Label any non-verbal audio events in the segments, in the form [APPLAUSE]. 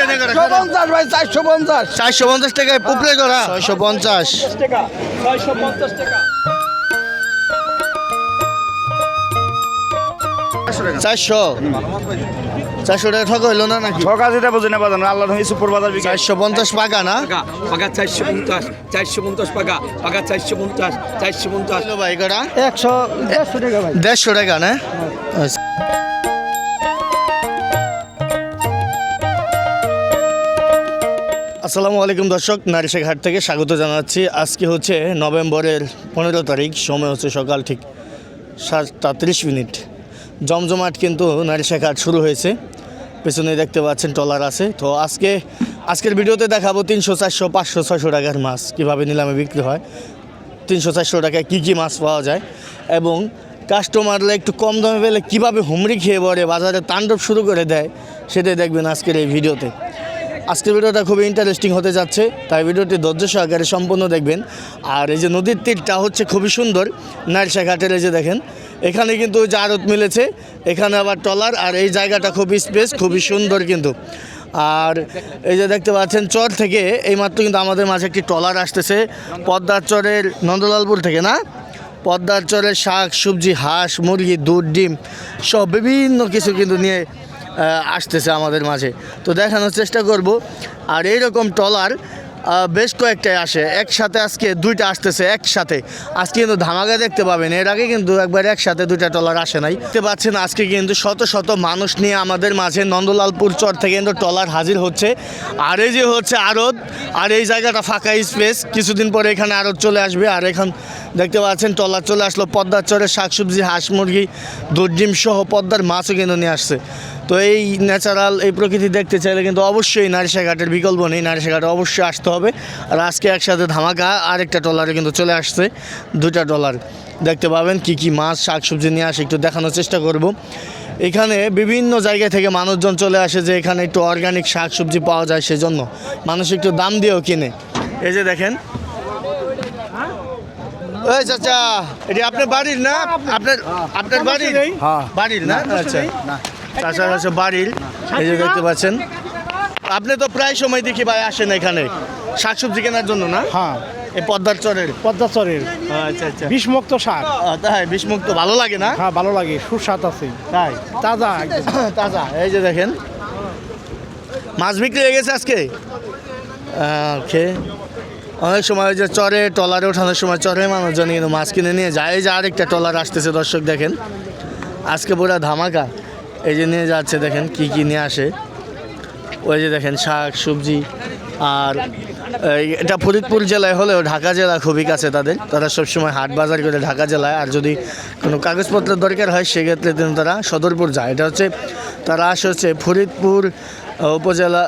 পঞ্চাশ ভাই চারশো পঞ্চাশ চারশো পঞ্চাশ টাকায় করা? ছয়শো পঞ্চাশ টাকা ছয়শো পঞ্চাশ টাকা চারশো। চারশো টাকা ঠক হইল না নাকি? ছকা যেটা বোঝে না বাজান আল্লাহ রহমি সুপার বাজার চারশো পঞ্চাশ পাকা না? পাকা চারশো পঞ্চাশ চারশো পঞ্চাশ পাকা পাকা চারশো পঞ্চাশ চারশো পঞ্চাশ ভাই কটা? একশো দেড়শো টাকা দেড়শো টাকা না? আসসালামু আলাইকুম দর্শক নারিশেক হাট থেকে স্বাগত জানাচ্ছি। আজকে হচ্ছে নভেম্বরের পনেরো তারিখ, সময় হচ্ছে সকাল ঠিক সাতটা তিরিশ মিনিট। জমজমাট কিন্তু নারিশেক হাট শুরু হয়েছে। পেছনে দেখতে পাচ্ছেন টলার আছে। তো আজকে, আজকের ভিডিওতে দেখাবো তিনশো চারশো, পাঁচশো, ছয়শো টাকার মাছ কীভাবে নিলামে বিক্রি হয়। তিনশো চারশো টাকায় কী কী মাছ পাওয়া যায় এবং কাস্টমাররা একটু কম দামে পেলে কীভাবে হুমড়ি খেয়ে পড়ে, বাজারে তাণ্ডব শুরু করে দেয়, সেটাই দেখবেন আজকের এই ভিডিওতে। আজকের ভিডিওটা খুবই ইন্টারেস্টিং হতে যাচ্ছে, তাই ভিডিওটি ধৈর্য সহকারে সম্পূর্ণ দেখবেন। আর এই যে নদীর তীরটা হচ্ছে খুবই সুন্দর নারসা ঘাটের এই যে দেখেন, এখানে কিন্তু যে আড়ত মিলেছে, এখানে আবার টলার আর এই জায়গাটা খুবই স্পেস খুবই সুন্দর কিন্তু। আর এই যে দেখতে পাচ্ছেন, চর থেকে এইমাত্র কিন্তু আমাদের মাঝে একটি টলার আসতেছে, পদ্মার চরের নন্দলালপুর থেকে না? পদ্মার চরের শাক, সবজি, হাঁস, মুরগি, দুধ, ডিম, সব বিভিন্ন কিছু কিন্তু নিয়ে আসতেছে আমাদের মাঝে। তো দেখানোর চেষ্টা করব। আর এইরকম টলার বেশ কয়েকটাই আসে। একসাথে আজকে দুইটা আসতেছে একসাথে। আজকে কিন্তু ধামাকা দেখতে পাবেন। এর আগে কিন্তু একবার একসাথে দুইটা টলার আসে নাই। দেখতে পাচ্ছেন, আজকে কিন্তু শত শত মানুষ নিয়ে আমাদের মাঝে নন্দলালপুর চর থেকে কিন্তু টলার হাজির হচ্ছে। আর এই যে হচ্ছে আড়ত, আর এই জায়গাটা ফাঁকা স্পেস। কিছুদিন পরে এখানে আড়ত চলে আসবে। আর এখন দেখতে পাচ্ছেন টলার চলে আসলো পদ্মার চরের শাকসবজি, হাঁস মুরগি, দুধ, ডিম সহ পদ্মার মাছও কিন্তু নিয়ে আসছে। তো এই ন্যাচারাল এই প্রকৃতি দেখতে চাইলে কিন্তু অবশ্যই নারিশাঘাটের বিকল্প নেই। নারিশা নারিশাঘাটে অবশ্যই আসতে হবে। আর আজকে একসাথে ধামাকা আরেকটা ট্রলারে কিন্তু চলে আসছে দুটা ট্রলার। দেখতে পাবেন কি কি মাছ শাকসবজি নিয়ে আসে একটু দেখানোর চেষ্টা করব। এখানে বিভিন্ন জায়গা থেকে মানুষজন চলে আসে যে এখানে একটু অর্গানিক শাকসবজি পাওয়া যায় সেজন্য। মানুষ একটু দাম দিয়েও কিনে। এই যে দেখেন। ওই চাচা এটি আপনার বাড়ির না? আপনার আপনার বাড়ির? হ্যাঁ। বাড়ির না? আচ্ছা। হচ্ছে বাড়ির এই যে দেখতে পাচ্ছেন। আপনি তো প্রায় সময় দেখি ভাই আসেন এখানে। শাকসবজি কেনার জন্য না? হ্যাঁ। এই পদ্মার চরের। পদ্মার চরের। আচ্ছা আচ্ছা। বিষমুক্ত আহ, তাই বিষমুক্ত। ভালো লাগে না? হ্যাঁ ভালো লাগে সুস্বাদ আছে। তাই। তাজা [COUGHS] তাজা এই যে দেখেন। মাছ বিক্রি হয়ে গেছে আজকে? ওকে। অনেক সময় ওই যে চরে টলারে ওঠানোর সময় চরে মানুষজন কিন্তু মাছ কিনে নিয়ে যায়। যে আরেকটা টলার আসতেছে দর্শক দেখেন। আজকে পুরো ধামাকা। এই যে নিয়ে যাচ্ছে দেখেন কি কি নিয়ে আসে। ওই যে দেখেন শাক, সবজি আর এটা ফরিদপুর জেলায় হলেও ঢাকা জেলা খুবই কাছে তাদের। তারা সবসময় হাট বাজার করে ঢাকা জেলায়। আর যদি কোনো কাগজপত্রের দরকার হয়, সেক্ষেত্রে কিন্তু তারা সদরপুর যায়। এটা হচ্ছে তারা আসে হচ্ছে ফরিদপুর উপজেলা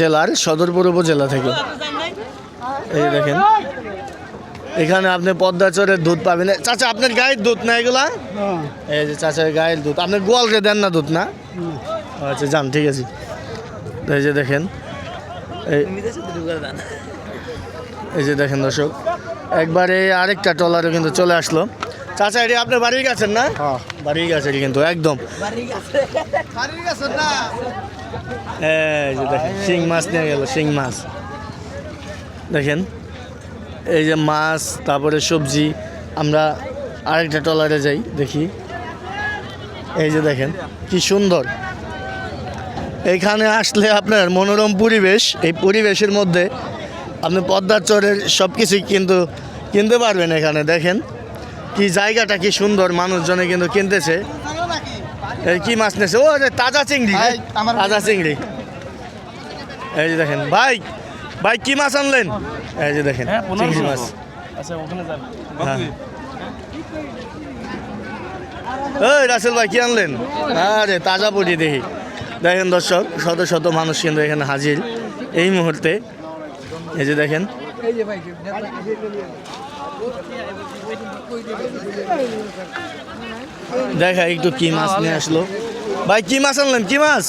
জেলার সদরপুর উপজেলা থেকে। এই দেখেন। এখানে আপনি পদ্মাচরের দুধ পাবেন। চাচা আপনার গায়ের দুধ না এগুলা? এই যে চাচার গায়ের দুধ। আপনি গোয়ালকে দেন না দুধ না? আচ্ছা যান ঠিক আছে। এই যে দেখেন এই এই যে দেখেন দর্শক একবারে আরেকটা ট্রলারও কিন্তু চলে আসলো। চাচা এটি আপনার বাড়ির গাছের না? হ্যাঁ। বাড়ির গাছের কিন্তু একদম। এই যে দেখেন শিং মাছ নিয়ে গেল শিং মাছ। দেখেন এই যে মাছ তারপরে সবজি আমরা আরেকটা ট্রলারে যাই দেখি। এই যে দেখেন কি সুন্দর। এখানে আসলে আপনার মনোরম পরিবেশ এই পরিবেশের মধ্যে আপনি পদ্মার চরের সব কিছুই কিন্তু কিনতে পারবেন এখানে দেখেন। কি জায়গাটা কি সুন্দর মানুষজনে কিন্তু কিনতেছে। এই কি মাছ নিয়েছে? ও তাজা চিংড়ি ভাই, তাজা চিংড়ি। এই যে দেখেন ভাই ভাই কি মাছ আনলেন? এই যে দেখেন চিংড়ি মাছ। হ্যাঁ। ওই রাসেল ভাই কি আনলেন? আরে তাজা পুটি দেখি। দেখেন দর্শক শত শত মানুষ কিন্তু এখানে হাজির এই মুহূর্তে। এই যে দেখেন। দেখা একটু কি মাছ নিয়ে আসলো। ভাই কি মাছ আনলেন? কি মাছ?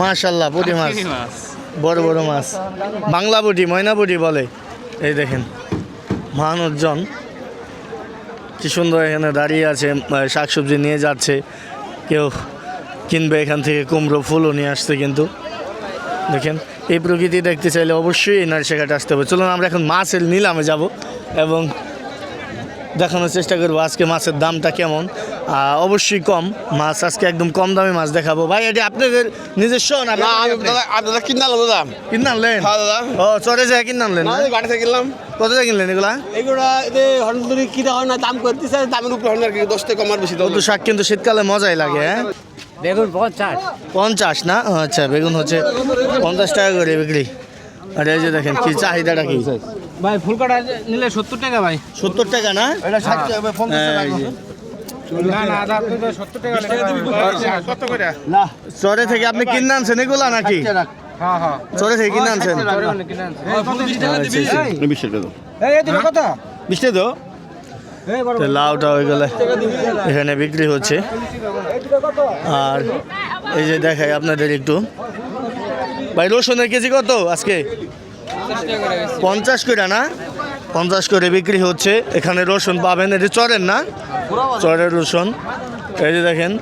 মাশাল্লাহ পুটি মাছ। বড় বড় মাছ। বাংলা পুটি ময়না পুটি বলে। এই দেখেন মানুষজন কি সুন্দর এখানে দাঁড়িয়ে আছে শাকসবজি নিয়ে যাচ্ছে। কেউ কিনবে এখান থেকে কুমড়ো, ফুলও নিয়ে আসছে কিন্তু। দেখেন, এই প্রকৃতি দেখতে চাইলে অবশ্যই এই নারিশাঘাটে আসতে হবে। চলুন, আমরা এখন মাছের নিলামে যাব এবং দেখানোর চেষ্টা করব আজকে মাছের দামটা কেমন। অবশ্যই কম মাছ আজকে একদম কম দামে মাছ দেখাবো। ভাই এটি আপনাদের নিজস্ব না না দাদা কিনে আনলাম দাদা। কিনে আনলেন? হ্যাঁ দাদা। ও চরে যায় কিনে আনলেন না না? গাড়ি থেকে কিনলাম। কত দিয়ে কিনলেন এগুলা? এগুলা এতে হন্ডুরি কিনা হয় না দাম করতেছে দামের উপরে হন্ডার কি দশ থেকে কমার বেশি কত শাক কিন্তু শীতকালে মজাই লাগে হ্যাঁ? বেগুন পঞ্চাশ। পঞ্চাশ না? আচ্ছা বেগুন হচ্ছে পঞ্চাশ টাকা করে বিক্রি। আর এই যে দেখেন কি চাহিদাটা কি? ভাই ফুলকাটা নিলে সত্তর টাকা ভাই। সত্তর টাকা না? এটা ষাট টাকা চরে থেকে আপনি কিনে আনছেন এগুলা নাকি? হ্যাঁ হ্যাঁ। চরে থেকে কিনে আনছেন? আচ্ছা, আচ্ছা। বিশ টাকা এই বিশ টাকা দাও এই বড় তো লাউটা হয়ে গেলে এখানে বিক্রি হচ্ছে। আর এই যে দেখাই আপনাদের একটু। ভাই রসুনের কেজি কত আজকে? পঞ্চাশ করে না? পঞ্চাশ করে বিক্রি হচ্ছে। এখানে রসুন পাবেন এটি চরের না? চরের রসুন এই যে দেখেন।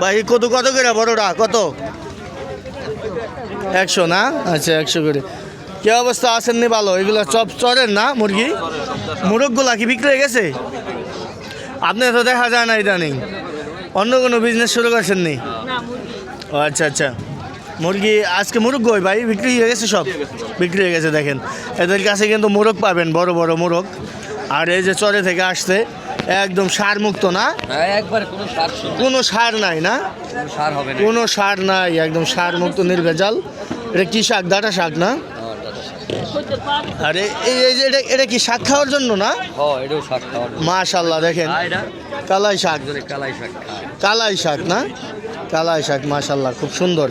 ভাই, কত কত করে বড়টা? কত? একশো না? আচ্ছা একশো করে। কি অবস্থা? আসেননি ভালো? এগুলো চপ চরের না মুরগি? মুরগগুলা কি বিক্রি হয়ে গেছে? আপনি তো দেখা যায় না ইদানিং। অন্য কোনো বিজনেস শুরু করছেন নি ও আচ্ছা আচ্ছা। মুরগি, আজকে মুরগ কই ভাই? বিক্রি হয়ে গেছে সব? বিক্রি হয়ে গেছে, দেখেন। এদের কাছে কিন্তু মোরগ পাবেন, বড় বড় মোরগ। আর এই যে চরে থেকে আসছে একদম সার মুক্ত না? হ্যাঁ একবার কোনো সার কোনো সার নাই না? সার হবে কোনো সার নাই একদম সার মুক্ত নির্ভেজাল। এটা কি শাক? ডাটা শাক না? আরে এই যে এটা এটা কি শাক খাওয়ার জন্য না? হ্যাঁ এটাও শাক খাওয়ার মাশাল্লাহ দেখেন। কালাই শাক। কালাই শাক খায়। কালাই শাক না? কালাই শাক মাশাল্লাহ খুব সুন্দর।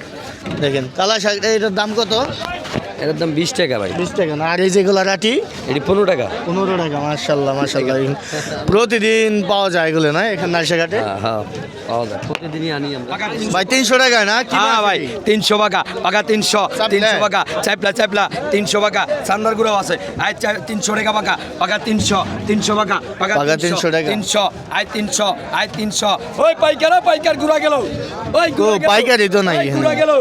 দেখেন কালাই শাক এটার দাম কত? এটার দাম বিশ টাকা ভাই। বিশ টাকা না আর এই যেগুলো রাটি? এটি পনেরো টাকা। পনেরো টাকা মাশাল্লাহ মাশাল্লাহ। প্রতিদিন পাওয়া যায় এগুলো না এখানে নার্সাঘাটে হ্যাঁ হ্যাঁ পাওয়া যায়। প্রতিদিনই আনি আমরা। ভাই তিনশো টাকায় না কি হ্যাঁ ভাই? তিনশো বাঘা বাঘা তিনশো। তিনশো বাঘা চাপলা চাপলা তিনশো বাঘা সান্দার গুঁড়ো আছে। আয় তিনশো টাকা বাঘা বাঘা তিনশো তিনশো বাঘা বাঘা 300 টাকা। তিনশো আয় তিনশো আয় তিনশো। ওই পাইকার পাইকার ঘুরা গেল। ওই পাইকারি তো নাই। ঘুরা গেল।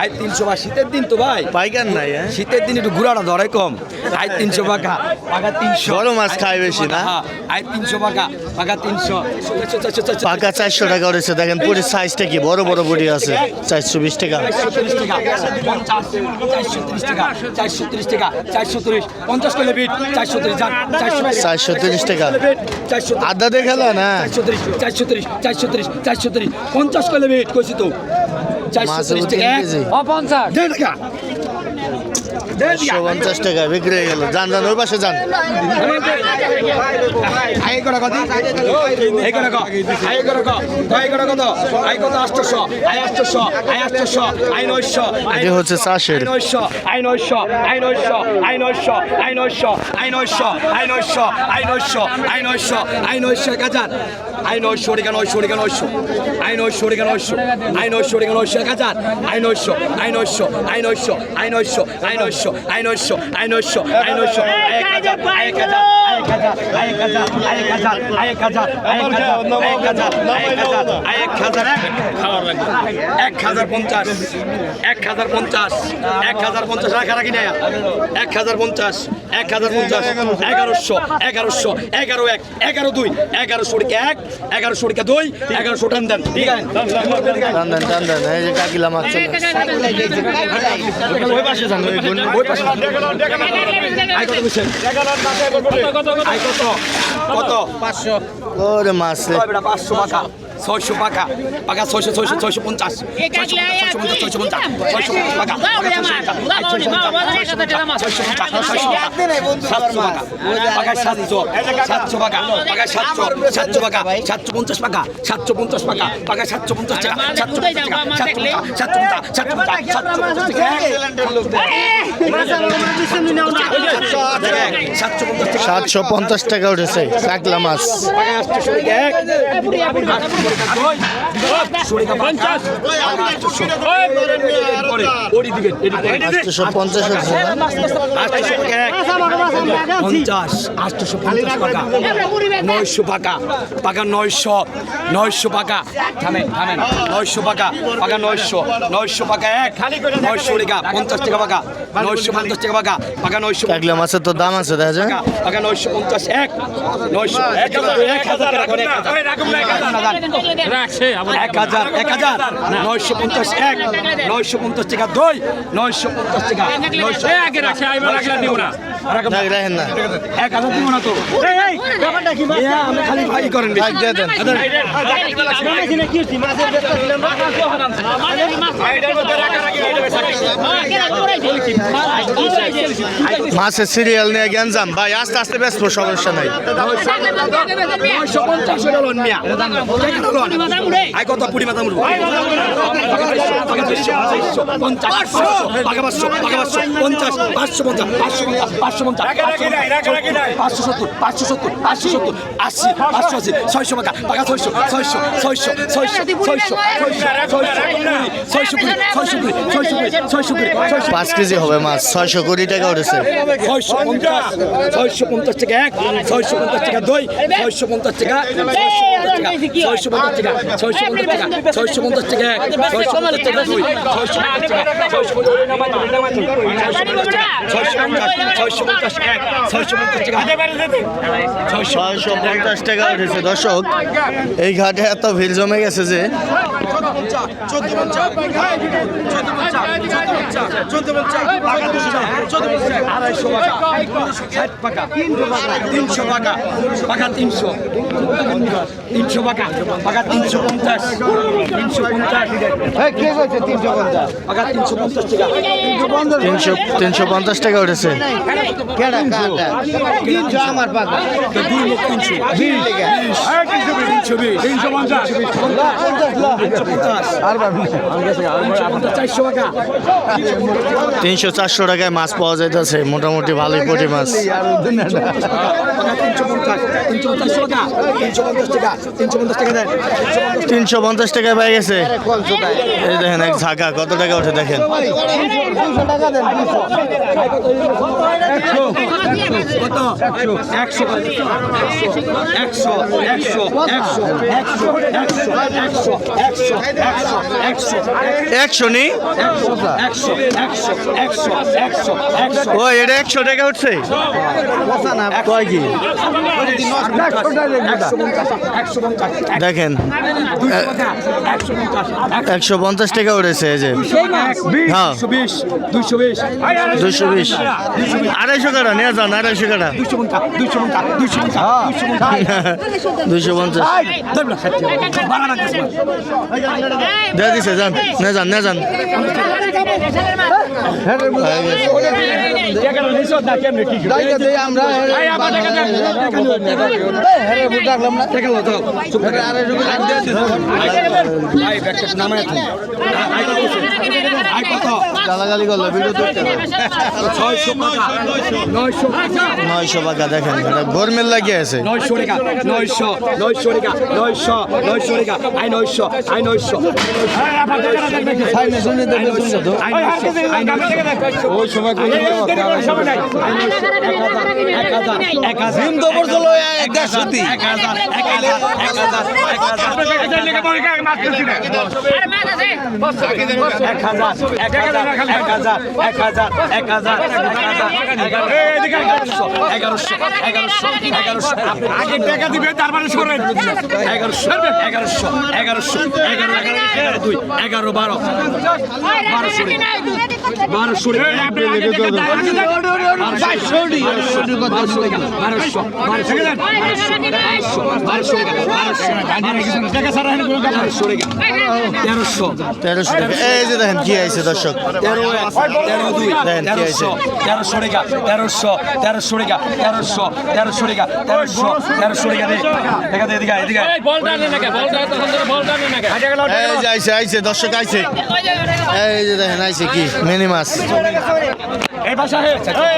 আয় তিনশো বা শীতের দিন তো ভাই। পাইকার নাই শীতের দিন একটু ঘুরাটা ধরে কম। আয় তিনশো বাঘা বাঘা তিনশো। বড় মাছ খায় বেশি না? হ্যাঁ, আয় তিনশো বাঘা বাঘা তিনশো। পাকা চারশো টাকা উঠেছে দেখেন পুরো সাইজটা কি? বড় বড় বডি আছে। চারশো বিশ টাকা। চারশো তিরিশ টাকা। চারশো আদা দেখালা না? চারশো তিরিশ চারশো তিরিশ চারশো তিরিশ চারশো তিরিশ পঞ্চাশ করলে বিট কইছি তো। চারশো তিরিশ টাকা। পঞ্চাশ দেড় টাকা পঞ্চাশ টাকা বিক্রি হয়ে গেল যান যান ওই পাশে যান হচ্ছে চাষের আইন ঐশ্বরিকা নৈশ্বরিকা নৈশ্য আই নয়শো আই নয়শো আই নয়শো আই নয়শো আই নয়শো আই নয়শো আই নয়শো আই নয়শো এক হাজার আই নয়শো রেখা নয়শো রেখা নয়শো আই নয়শো রেখা নয়শো আই নয়শো রেখা নয়শো এক হাজার এক হাজার এক হাজার পঞ্চাশ এক হাজার পঞ্চাশ এক হাজার পঞ্চাশ রাখা রাখি এক হাজার পঞ্চাশ এক হাজার পঞ্চাশ এগারোশো এগারোশো এগারো এক এগারো দুই এগারো এগারোশো এক এগারো এগারোশো দুই এগারোশো টান দেন টান দেন এই যে কাকিলা মাছ কত মাছ পাঁচশো। মাথা ছয়শো পাকা পাকা ছয়শো ছয়শো ছয়শো পঞ্চাশ সাতশো পাকা সাতশো পাকা পঞ্চাশ সাতশো পঞ্চাশ পাকা সাতশো পঞ্চাশ টাকা সাতশো সাতশো পঞ্চাশ টাকা। উঠেছে চাকলা মাছ। আটশোশো পঞ্চাশ? আটশোশো টাকা পঞ্চাশ আটশোশো পঞ্চাশ টাকা নয়শো পাকা পাকা নয়শো নয়শো পাকা থামেন থামেন নয়শো পাকা পাকা নয়শো নয়শো পাকা এক। নয়শো টাকা পঞ্চাশ টাকা পাকা নয়শো পঞ্চাশ টাকা পাকা পাকা নয়শো কাকলা মাছের তো দাম আছে দেখা যায় পাকা নয়শো পঞ্চাশ এক নয়শো এক হাজার। এক হাজার। এক হাজার এক হাজার নয়শো পঞ্চাশ এক নয়শো পঞ্চাশ টাকা দুই নয়শো পঞ্চাশ টাকা নয়শো রাখেন না এক হাজার দিব না তো খালি ভাই করেন বেশি। দিয়ে দেন মাছের সিরিয়াল নিয়ে গ্যাঞ্জাম ভাই আস্তে আস্তে ব্যস্ত সমস্যা নাই কত পুরি মাথা মুড়বো? পঞ্চাশ, পাঁচশো, পঞ্চাশ, পাঁচশো পঞ্চাশ, পাঁচশো পঞ্চাশ, পাঁচশো পঞ্চাশ, পাঁচশো সত্তর, পাঁচশো সত্তর, পাঁচশো সত্তর, আশি, পাঁচশো আশি, ছয়শো টাকা, পাকা ছয়শো, ছয়শো, ছয়শো, ছয়শো, ছয়শো, ছয়শো, ছয়শো কুড়ি, ছয়শো কুড়ি, ছয়শো কুড়ি, ছয়শো কুড়ি, ছয়শো পাঁচ কেজি হবে মাছ ছয়শো কোটি টাকা উঠেছে ছয়শো পঞ্চাশ ছয়শো পঞ্চাশ টাকা এক ছয়শো পঞ্চাশ টাকা দুই ছয়শো পঞ্চাশ টাকা ছয়শো পঞ্চাশ টাকা ছয়শো পঞ্চাশ টাকা ছয়শো পঞ্চাশ টাকা এক ছয়শো পঞ্চাশ টাকা দুই ছয়শো পঞ্চাশ টাকা ছয়শো পঞ্চাশ ছয়শো পঞ্চাশ এক ছয়শো পঞ্চাশ টাকা। ছয়শো পঞ্চাশ টাকা উঠেছে দর্শক। এই ঘাটে এত ভিড় জমে গেছে যে। তিনশো টাকা পাকা তিনশো তিনশো পাকা তিনশো পঞ্চাশ? তিনশো পঞ্চাশ তিনশো পঞ্চাশ টাকা তিনশো তিনশো পঞ্চাশ টাকা উঠেছে। কেডা কাটা? তিনশো আমার দুই তিনশো চারশো টাকায় মাছ পাওয়া যাইতেছে মোটামুটি ভালোই পটি মাছ। তিনশো পঞ্চাশ টাকায় পাই গেছে। এই দেখেন এক ঝাঁকা কত টাকা উঠে দেখেন। একশো একশো একশো একশো একশো একশো একশো একশো একশো একশো একশো নি? একশো একশো একশো একশো একশো একশো ও এটা একশো টাকা উঠছে কয় কি দেখেন একশো পঞ্চাশ টাকা উঠেছে এই যে। হ্যাঁ। দুশো বিশ দুশো বিশ। দুশো বিশ। আড়াইশো কাটা নিয়ে যান আড়াইশো কাটা দুশো পঞ্চাশ দুশো পঞ্চাশ দুশো পঞ্চাশ দুশো পঞ্চাশ দিছে যান নে যান নে যান গালাগালি করল নয়শো টাকা দেখেন এটা গরমের লাগিয়ে আছে নয়শো টাকা নয়শো নয়শো টাকা নয়শো নয়শো টাকা আই নয়শো আই নয়শো ওই এক হাজার এক হাজার এক হাজার এক হাজার এক হাজার এগারোশো। এগারোশো। এগারোশো। আগে টাকা দিবে তারপরে মানে সরেন এগারোশো। এগারোশো। এগারোশো। এগারো এগারো এগারো দুই। এগারো বারো। বারোশো বারোশো তেরোশো তেরোশো টাকা এই যে দেখেন কি আইছে দর্শক তেরো তেরো দুই দেখেন কি তেরোশো তেরোশো টাকা তেরোশো তেরোশো টাকা তেরোশো তেরোশো টাকা তেরোশো তেরোশো টাকা দেখা দে এদিকে এদিকে এই যে আইছে আইছে দর্শক আইছে এই যে দেখেন আইছে কি মিনি চিংড়ি মাছ। এই ভাষায়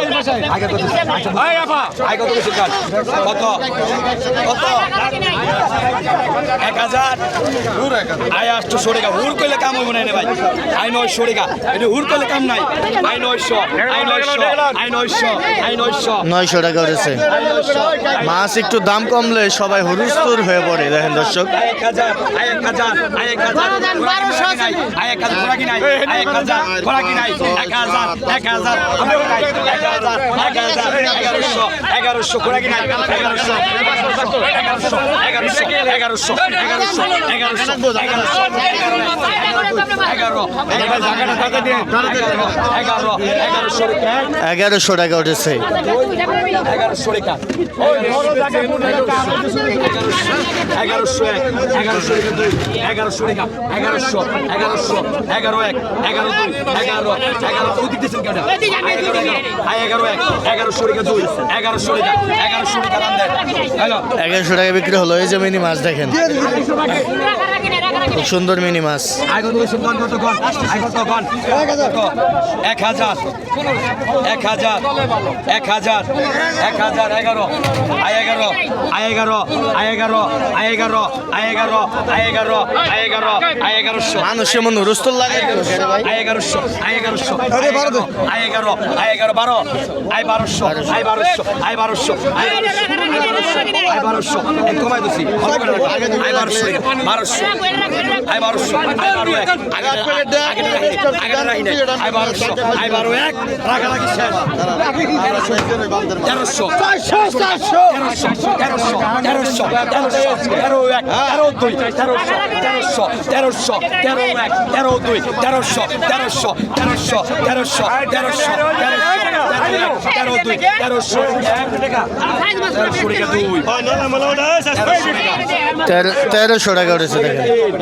এই ভাষায় আগে কত এই আপা। আগে কত কিছু কাট কত? কত? 1000 হুর আয় আষ্ট সরেগা হুর কইলে কাম হইব না ভাই। আই নয় সরেগা এটা হুর কইলে কাম নাই। আই 900 আই 900 আই 900 আই 900 900 টাকা উঠেছে। মাছ একটু দাম কমলে সবাই হুরুস্তুর হয়ে পড়ে দেখেন দর্শক। আয় 1000 আয় 1000 আয় 1000 1200 আয়। 1000 ঘোড়া কি নাই আয় 1000 ঘোড়া কি নাই এগারোশো এগারোশো এগারোশো এগারোশো এগারোশো এগারোশো এগারোশো এগারোশো টাকা উঠেছে এগারোশো এগারোশো এক এগারোশো এগারোশো এগারোশো এগারোশো এগারো এক এগারো দুই এগারো এগারোশো টাকা এগারোশো টাকা বিক্রি হলো এই জমিনি মাছ দেখেন। খুব সুন্দর মিনি মাছ আয় আয় এক হাজার এক হাজার এক হাজার এক হাজার এগারো আয় এগারো আয় এগারো আয় এগারো আয় এগারো আয় এগারো আয় এগারো আয় এগারো আয় এগারোশো মানুষ এমন হুরুস্তুর লাগে আয় এগারোশো আয় এগারোশো আয় এগারো আয় এগারো আয় বারো আয় বারোশো আয় বারোশো আয় বারোশো আয় বারোশো আয় বারোশো এক কমাই দিছি আয় বারোশো বারোশো আয় বারোশো বারো এক বারোশো বারো রাগারাগি শেষ তেরোশো তেরোশো তেরোশো তেরোশো তেরোশো তেরো এক তেরো দুই তেরোশো তেরোশো তেরোশো তেরো এক তেরো দুই তেরোশো তেরোশো তেরোশো তেরোশো তেরোশো তেরোশো তেরো দুই তেরোশো তেরোশো দুই তেরো তেরোশো টাকা উঠেছে দেখেন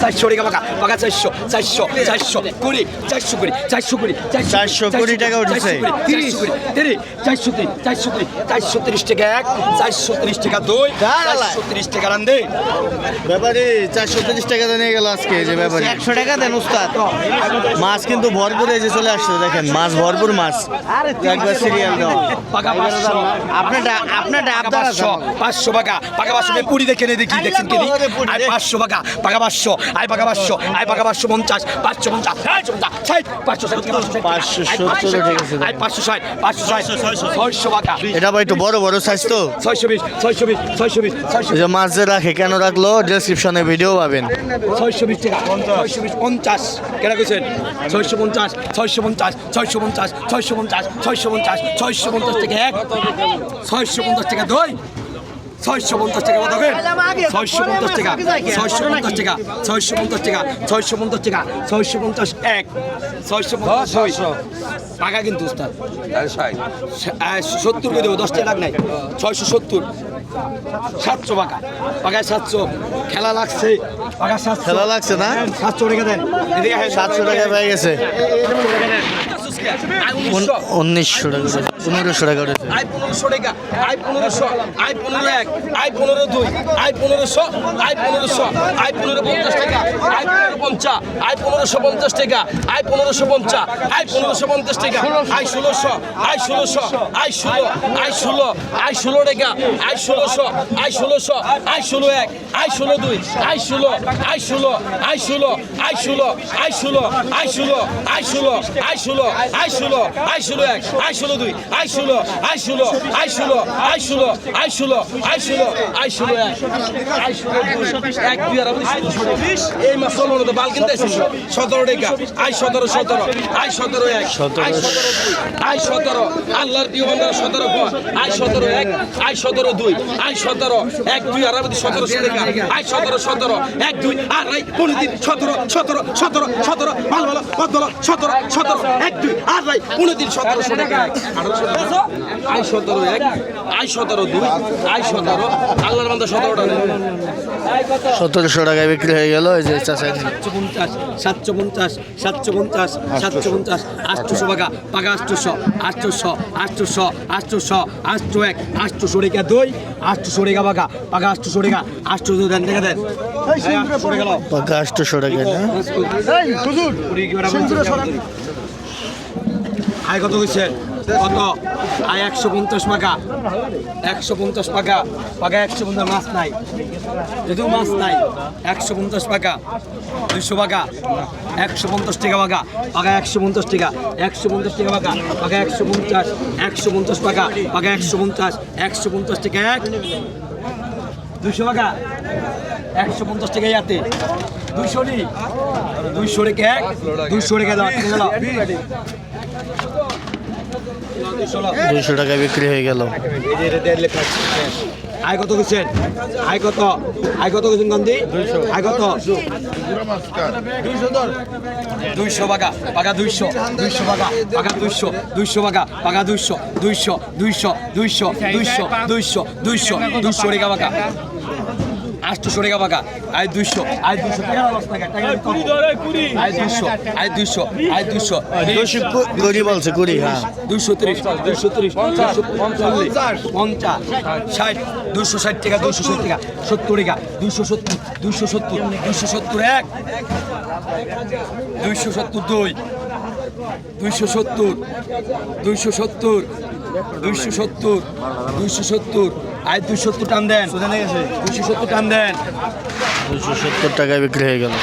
চারশো টাকা পাকা পাকা চারশো চারশো চারশো কুড়ি চারশো কুড়ি চারশো কুড়ি চারশো কুড়ি টাকা উঠেছে। তিরিশ। তিরিশ চারশো তিরিশ চারশো তিরিশ চারশো তিরিশ টাকা এক চারশো তিরিশ টাকা দুই চারশো তিরিশ টাকা রান দে ব্যাপারে চারশো তিরিশ টাকা নিয়ে গেল আজকে যে ব্যাপারে। একশো টাকা দেন উস্তাদ। মাছ কিন্তু ভরপুর এই যে চলে আসছে দেখেন মাছ ভরপুর মাছ। একবার সিরিয়াল দাও। পাকা পাঁচশো। আপনারটা আপনারটা পাকা পাঁচশো পাকা পাকা পাঁচশো। পুরি দেখে দেখি দেখছেন কি? পাঁচশো পাকা পাকা পাঁচশো। আয় পাকা পাঁচশো আয় পাকা পাঁচশো পঞ্চাশ পাঁচশো পঞ্চাশ পাঁচশো ষাট পাঁচশো ষাট পাঁচশো সত্তর আয় পাঁচশো ষাট পাঁচশো ষাট ছয়শো পাকা এটা ভাই একটু বড় বড় সাইজ তো। ছয়শো বিশ ছয়শো বিশ ছয়শো বিশ ছয়শো এই যে মাছ যে রাখে কেন রাখল? ডেসক্রিপশনে ভিডিও পাবেন। ছয়শো বিশ টাকা ছয়শো বিশ পঞ্চাশ। কেনা কইছেন? ছয়শো পঞ্চাশ ছয়শো পঞ্চাশ ছয়শো পঞ্চাশ ছয়শো পঞ্চাশ ছয়শো পঞ্চাশ ছয়শো পঞ্চাশ টাকা এক ছয়শো পঞ্চাশ টাকা দুই। ছয়শো পঞ্চাশ টাকা কত ছয়শো পঞ্চাশ টাকা ছয়শো পঞ্চাশ টাকা ছয়শো পঞ্চাশ টাকা ছয়শো পঞ্চাশ টাকা ছয়শো পঞ্চাশ এক ছয়শো পঞ্চাশ দুই টাকা কিন্তু উস্তাদ সত্তর করে দেবো দশ টাকা লাগ নাই ছয়শো সত্তর সাতশো টাকা পাকায় সাতশো খেলা লাগছে পাকা সাতশো খেলা লাগছে না সাতশো রেখে দেন সাতশো টাকা পেয়ে গেছে উনিশশো। টাকা পনেরোশো টাকা আয় পনেরোশো টাকা আয় পনেরোশো আয় পনেরো এক আয় পনেরো দুই আয় পনেরোশো আয় পনেরোশো আয় পনেরো পঞ্চাশ টাকা আয় পনেরো পঞ্চাশ আয় পনেরোশো পঞ্চাশ টাকা আয় পনেরোশো পঞ্চাশ আয় পনেরোশো পঞ্চাশ টাকা আয় ষোলোশো আয় ষোলোশো আয় ষোলো আয় ষোলো আয় ষোলো টাকা আয় ষোলোশো আয় ষোলোশো আয় ষোলো এক আয় ষোলো দুই আয় ষোলো আয় ষোলো আয় ষোলো আয় ষোলো আয় ষোলো আয় ষোলো আয় ষোলো আয় ষোলো আয় ষোলো আয় ষোলো এক আয় ষোলো দুই আয় ষোলো আয় ষোলো আয় ষোলো আয় ষোলো আয় ষোলো আয় ষোলো আয় ষোলো এক আয় ষোলো এক দুই আর ষোলো এই মাস ষোলো তো বাল কিনতে সতেরো টাকা। আয় সতেরো সতেরো আয় সতেরো এক আয় সতেরো আয় সতেরো, আল্লাহর প্রিয় বান্দার সতেরো পর আয় সতেরো এক আয় সতেরো দুই আয় সতেরো এক, দুই, আর সতেরো টাকা। আয় সতেরো সতেরো, এক, দুই, আর আয় পনেরো দিন সতেরো সতেরো সতেরো সতেরো, ভালো ভালো কত সতেরো সতেরো, এক, দুই। আর ভাই উনত্রিশ সতেরোশো টাকা আঠারোশো। আই সতেরো এক আই সতেরো দুই আই সতেরো। আল্লাহর বান্ধব সতেরোটা নেই। সতেরোশো টাকায় বিক্রি হয়ে গেল এই যে চাচা সাতশো পঞ্চাশ সাতশো পঞ্চাশ সাতশো পঞ্চাশ আটশোশো পাকা পাকা আটশোশো আটশোশো আটশোশো আটশোশো আটশো এক আটশোশো রেখা দুই আটশোশো রেখা পাকা পাকা আটশোশো রেখা আটশোশো দেন দেখা দেন। এই আটশোশো রেখা লাও। পাকা আটশোশো টাকা এটা আয় কত হয়েছে কত? আয় একশো পঞ্চাশ পাকা। একশো পঞ্চাশ পাকা। পাকা একশো পঞ্চাশ, মাছ নাই। যদিও মাছ নাই, একশো পঞ্চাশ পাকা। দুইশো পাকা। একশো পঞ্চাশ টাকা পাকা। পাকা একশো পঞ্চাশ টাকা। একশো পঞ্চাশ টাকা পাকা। পাকা একশো পঞ্চাশ। একশো পঞ্চাশ পাকা। পাকা একশো পঞ্চাশ। একশো পঞ্চাশ টাকা এক। দুইশো টাকা একশো পঞ্চাশ টাকা ইয়াতে। দুইশো নি? দুইশো রেখে এক। দুইশো রেখে দাও দুইশো টাকায় বিক্রি হয়ে গেল। আয় কত গেছেন আয় কত? আয় কত গেছেন গন্ধি? আয় কত? দুইশো। বাগা বাগা দুইশো। দুইশো বাগা বাগা দুইশো। দুইশো বাগা বাগা দুইশো। দুইশো দুইশো দুইশো দুইশো দুইশো দুইশো। দুইশো রেখা বাগা। আটশো রেখা বাগা আয় দুইশো আয় দুইশো। টাকা টাকা টাকা আয় দুইশো আয় দুইশো আয় দুইশো। দুশো কুড়ি বলছে কুড়ি হ্যাঁ। দুইশো তিরিশ দুইশো তিরিশ দুইশো পঞ্চাশ। পঞ্চাশ। ষাট দুইশো ষাট টাকা দুইশো ষাট টাকা সত্তর টাকা দুইশো সত্তর দুইশো সত্তর দুইশো সত্তর এক দুইশো সত্তর দুই দুইশো সত্তর দুইশো সত্তর দুইশো সত্তর দুইশো সত্তর আয় দুইশো সত্তর টান দেন। দুইশো সত্তর টান দেন। দুশো সত্তর টাকায় বিক্রি হয়ে গেল।